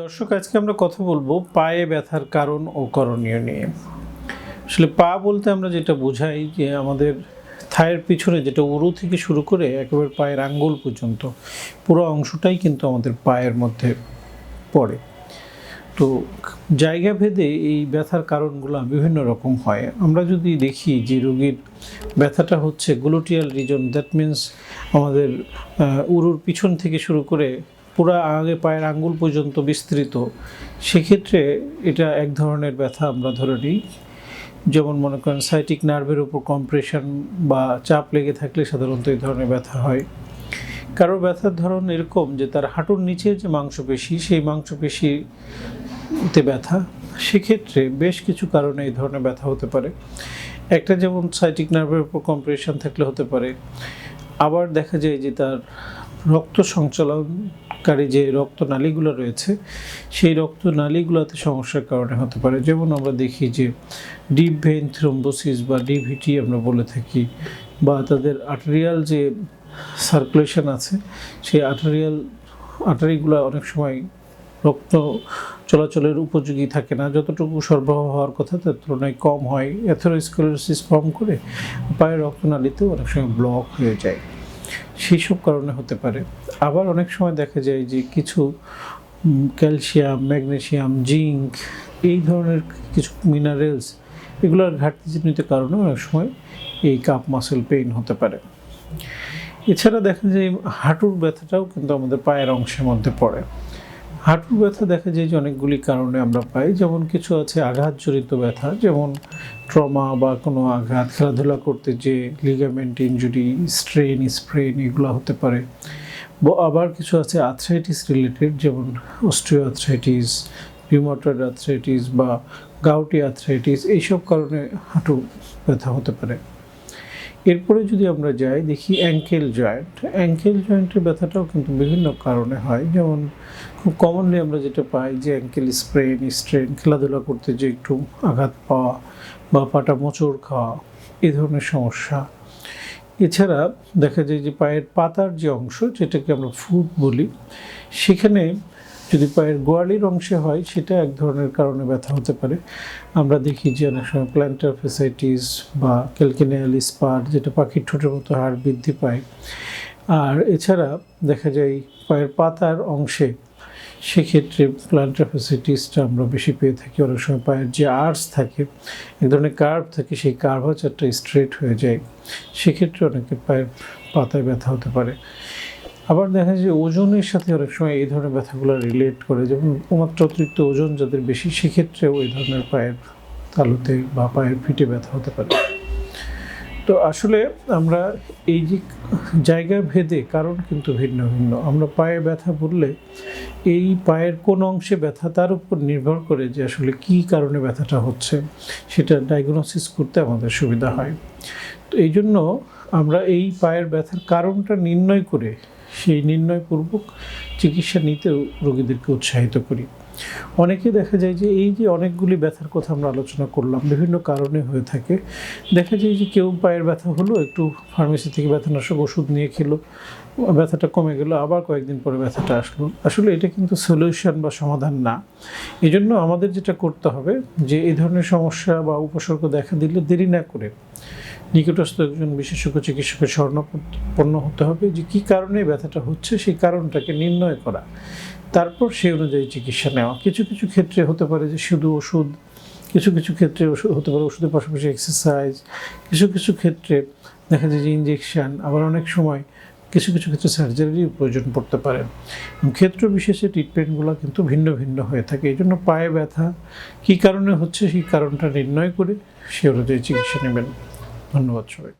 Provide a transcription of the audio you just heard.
দর্শক, আজকে আমরা কথা বলব পায়ে ব্যথার কারণ ও করণীয় নিয়ে। আসলে পা বলতে আমরা যেটা বোঝাই যে আমাদের থায়ের পিছনে যেটা উরু থেকে শুরু করে একেবারে পায়ের আঙ্গুল পর্যন্ত, পুরো অংশটাই কিন্তু আমাদের পায়ের মধ্যে পড়ে। তো জায়গা ভেদে এই ব্যথার কারণগুলো বিভিন্ন রকম হয়। আমরা যদি দেখি যে রোগীর ব্যথাটা হচ্ছে গ্লুটিয়াল রিজন দ্যাট মিন্স আমাদের উরুর পিছন থেকে শুরু করে পুরা আগে পায়ের আঙ্গুল পর্যন্ত বিস্তৃত। সেক্ষেত্রে এটা এক ধরনের ব্যথা আমরা ধরে নিই। যেমন মনে করেন সাইটিক নার্ভের উপর কম্প্রেশন বা চাপ লেগে থাকলে সাধারণত এই ধরনের ব্যথা হয়। কারও ব্যথার ধরন এরকম যে তার হাঁটুর নিচে যে মাংসপেশি, সেই মাংসপেশিতে ব্যথা। সেক্ষেত্রে বেশ কিছু কারণে এই ধরনের ব্যথা হতে পারে। একটা যেমন সাইটিক নার্ভের উপর কম্প্রেশন থাকলে হতে পারে। আবার দেখা যায় যে তার রক্ত সঞ্চালনকারী যে রক্তনালীগুলো রয়েছে, সেই রক্তনালীগুলোতে সমস্যার কারণে হতে পারে। যেমন আমরা দেখি যে ডিপ ভেইন থ্রোম্বোসিস বা ডিভিটি আমরা বলে থাকি, বা তাদের আর্টেরিয়াল যে সার্কুলেশন আছে, সেই আর্টেরিয়াল, আর্টারিগুলো অনেক সময় রক্ত চলাচলের উপযোগী থাকে না। যতটুকু সরবরাহ হওয়ার কথা, তার তুলনায় কম হয়। অ্যাথেরোস্ক্লেরোসিস ফর্ম করে, পায়ের রক্তনালীতেও অনেক সময় ব্লক হয়ে যায়। সেই সব কারণে হতে পারে। আবার অনেক সময় দেখা যায় যে কিছু ক্যালসিয়াম ম্যাগনেশিয়াম জিঙ্ক এই ধরনের কিছু মিনারেলস এগুলোর ঘাটতিজনিত কারণে অনেক সময় এই কাপ মাসেল পেইন হতে পারে। এছাড়া দেখা যায় হাঁটুর ব্যথাটাও কিন্তু আমাদের পায়ের অংশের মধ্যে পড়ে। হাঁটুর ব্যথা দেখা যায় যে অনেকগুলি কারণে আমরা পাই। যেমন কিছু আছে আঘাতজনিত ব্যথা, যেমন ট্রমা বা কোনো আঘাত, খেলাধুলা করতে যে লিগামেন্ট ইনজুরি স্ট্রেন স্প্রেন এগুলো হতে পারে। আবার কিছু আছে আর্থ্রাইটিস রিলেটেড যেমন অস্ট্রিও আর্থ্রাইটিস রিউমাটয়েড আর্থ্রাইটিস বা গাউটি আর্থ্রাইটিস এইসব কারণে হাঁটু ব্যথা হতে পারে। এরপরে যদি আমরা যাই, দেখি অ্যাঙ্কেল জয়েন্ট অ্যাঙ্কেল জয়েন্টের ব্যথাটাও কিন্তু বিভিন্ন কারণে হয়। যেমন খুব কমনলি আমরা যেটা পাই যে অ্যাঙ্কেল স্প্রেন স্ট্রেন খেলাধুলা করতে যে একটু আঘাত পাওয়া বা পাটা মোচড় খাওয়া, এ ধরনের সমস্যা। এছাড়া দেখা যায় যে পায়ের পাতার যে অংশ, যেটাকে আমরা ফুট বলি, সেখানে যদি পায়ের গোয়ালির অংশে হয়, সেটা এক ধরনের কারণে ব্যথা হতে পারে। আমরা দেখি যে অনেক সময় প্ল্যান্টার ফেসাইটিস বা ক্যালকেনিয়াল স্পার যেটা পাখির ঠোঁটের মতো হাড় বৃদ্ধি পায়। আর এছাড়া দেখা যায় পায়ের পাতার অংশে, সেক্ষেত্রে প্ল্যান্টার ফেসাইটিসটা আমরা বেশি পেয়ে থাকি। অনেক সময় পায়ের যে আর্টস থাকে, এক ধরনের কার্ভ থাকে, সেই কার্ভাচারটা স্ট্রেট হয়ে যায়। সেক্ষেত্রে অনেকের পায়ের পাতায় ব্যথা হতে পারে। আবার দেখা যায় যে ওজনের সাথে অনেক সময় এই ধরনের ব্যথাগুলো রিলেট করে। যেমন অমাত্রা অতিরিক্ত ওজন যাদের বেশি, সেক্ষেত্রেও এই ধরনের পায়ের তালুতে বা পায়ের ফিটে ব্যথা হতে পারে। তো আসলে আমরা এই যে জায়গা ভেদে কারণ কিন্তু ভিন্ন ভিন্ন। আমরা পায়ে ব্যথা বললে এই পায়ের কোন অংশে ব্যথা তার উপর নির্ভর করে যে আসলে কি কারণে ব্যথাটা হচ্ছে, সেটা ডায়াগনোসিস করতে আমাদের সুবিধা হয়। তো এই জন্য আমরা এই পায়ের ব্যথার কারণটা নির্ণয় করে সেই নির্ণয়পূর্বক চিকিৎসা নিতেও রোগীদেরকে উৎসাহিত করি। অনেকে দেখা যায় যে এই যে অনেকগুলি ব্যথার কথা আমরা আলোচনা করলাম, বিভিন্ন কারণে হয়ে থাকে। দেখা যায় যে কেউ পায়ের ব্যথা হলো, একটু ফার্মেসি থেকে ব্যথানাশক ওষুধ নিয়ে খেলো, ব্যথাটা কমে গেল, আবার কয়েকদিন পরে ব্যথাটা আসলো। আসলে এটা কিন্তু সলিউশন বা সমাধান না। এই জন্য আমাদের যেটা করতে হবে যে এই ধরনের সমস্যা বা উপসর্গ দেখা দিলে দেরি না করে নিকটস্থ একজন বিশেষজ্ঞ চিকিৎসকের স্বর্ণপন্ন হতে হবে যে কী কারণে ব্যথাটা হচ্ছে, সেই কারণটাকে নির্ণয় করা। তারপর সেই অনুযায়ী চিকিৎসা নেওয়া। কিছু কিছু ক্ষেত্রে হতে পারে যে শুধু ওষুধ, কিছু কিছু ক্ষেত্রে ওষুধ হতে পারে ওষুধের পাশাপাশি এক্সারসাইজ কিছু কিছু ক্ষেত্রে দেখা যায় যে ইঞ্জেকশান আবার অনেক সময় কিছু কিছু ক্ষেত্রে সার্জারির প্রয়োজন পড়তে পারে। ক্ষেত্র বিশেষে ট্রিটমেন্টগুলো কিন্তু ভিন্ন ভিন্ন হয়ে থাকে। এই জন্য পায়ে ব্যথা, কী কারণে হচ্ছে সেই কারণটা নির্ণয় করে সে অনুযায়ী চিকিৎসা নেবেন। ধন্যবাদ সবাই